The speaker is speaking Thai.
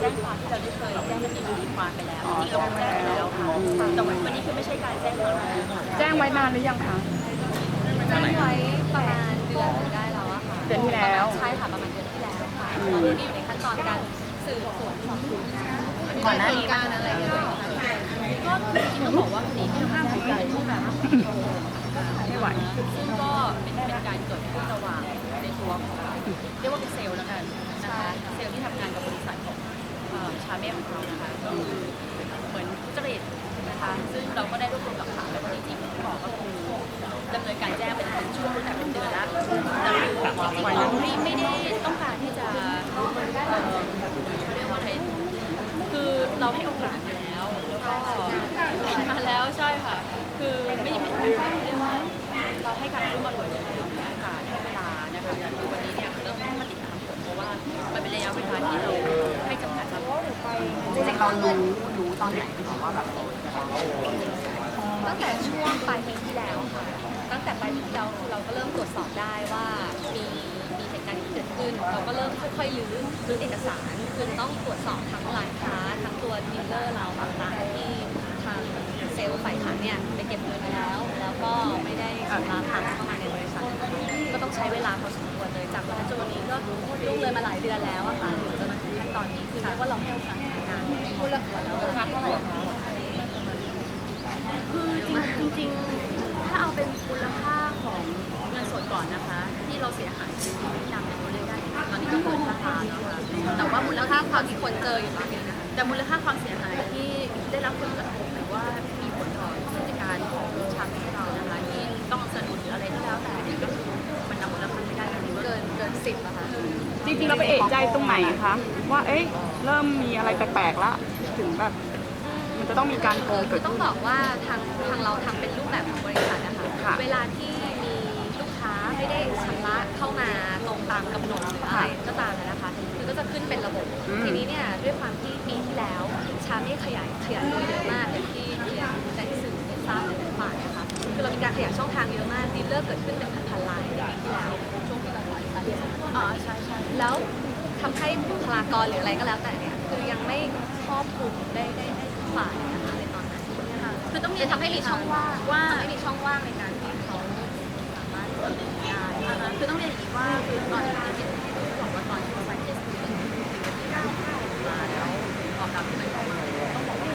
แจ้งความที่เราได้เคยแจ้งคดีความไปแล้วที่เราแจ้งไปแล้วค่ะแต่วันนี้คือไม่ใช่การแจ้งครั้งแรกค่ะแจ้งไว้นานหรือยังคะแจ้งไว้ประมาณเดือนหนึ่งได้แล้วอะค่ะเดือนที่แล้วใช่ค่ะประมาณเดือนที่แล้วค่ะตอนนี้อยู่ในขั้นตอนการสืบสวนสอบสวนก่อนหน้านี้การอะไรก็จริงๆต้องบอกว่าคดีที่เราแจ้งเป็นที่แบบไม่ไหวซึ่งก็เป็นเป็นการเกิด เอ่อชาเม่ของเรานะคะก็คือเหมือนทุจริตนะคะซึ่งเราก็ได้รวบรวมหลักฐานแล้วก็จริงๆที่บอกก็คือดำเนินการแจ้งเป็นช่วงตั้งแต่เป็นเดือนแล้วแต่จริงๆเราไม่ไม่ได้ต้องการที่จะเขาเรียกว่าอะไรคือเราให้โอกาสมาแล้วแล้วก็มาแล้วใช่ค่ะ คือไม่ไม่ไม่เรียกว่าเราให้การร่วมมือโดยให้โอกาสให้เวลานะคะคือวันนี้ เรารู้รู้ตอนไหนคะว่าแบบตั้งแต่ช่วงปลายปีที่แล้วค่ะ ตั้งแต่ปลายปีที่แล้วเราก็เริ่มตรวจสอบได้ว่ามีมีเหตุการณ์ที่เกิดขึ้น เราก็เริ่มค่อยๆรื้อรื้อเอกสารคือต้องตรวจสอบทั้งร้านค้าทั้งตัวดีลเลอร์เราต่างๆที่ทางเซลล์ฝ่ายขายเนี่ยไปเก็บเงินมาแล้ว แล้วก็ไม่ได้ชำระตังค์เข้ามาในบริษัทก็ต้องใช้เวลาพอสมควรเลยจากวันนั้นจนวันนี้ก็ล่วงเลยมาหลายเดือนแล้วอะค่ะจะมาถึงขั้นตอนนี้คือเรียกว่าเราให้โอกาสทำง คือจริงๆ ถ้าเอาเป็นมูลค่าของเงินสดก่อนนะคะ ที่เราเสียหายจริงๆที่นำในตัวเลขได้ตอนนี้ก็เกินราคาแล้วค่ะแต่ว่ามูลแล้วค่าถ้าความที่คนเจออยู่ตอนนี้นะคะแต่มูลค่าความเสียหายที่ได้รับผลกระทบหรือว่ามีผลต่อกิจการของชาติเรานะคะที่ต้องสะดุดหรืออะไรก็แล้วแต่เนี่ยก็คือมันนำมูลค่าไม่ได้จริงๆว่าเกินเกินสิบอะค่ะ จริงๆเราไปเอกใจตรงไหนคะว่าเอ๊ะเริ่มมีอะไรแปลกๆละถึงแบบมันจะต้องมีการโกงคืเกิอดต้อขึ้งน บอกว่าทางทางเราทำเป็นรูปแบบของบริษัทนะคะค่ะเวลาที่มีลูกค้าไม่ได้ชำระเข้ามาตรงตามกำหนดหรืออะไรก็ตามนะคะคือก็จะขึ้นเป็นระบบทีนี้เนี่ยด้วยความที่ปีที่แล้วชาไม่ขยายขยายตัวเยอะมากอย่างที่เรียนแต่สื่อได้ทราบในฝ่ายนะคะคือเรามีการขยายช่องทางเยอะมากดีลเลอร์เกิดขึ้นเป็นพันๆรายในปีที่แล้วช่วงที่เราขายสาเหตุอ๋อใช่ใช่ แล้วทำให้บุคลากรหรืออะไรก็แล้วแต่เนี่ยคือยังไม่ครอบคลุมได้ได้ได้ทุกฝ่ายนะคะในตอนนั้นเนี่ยค่ะคือต้องจะทำให้มีช่องว่างว่าทำให้มีช่องว่างในการ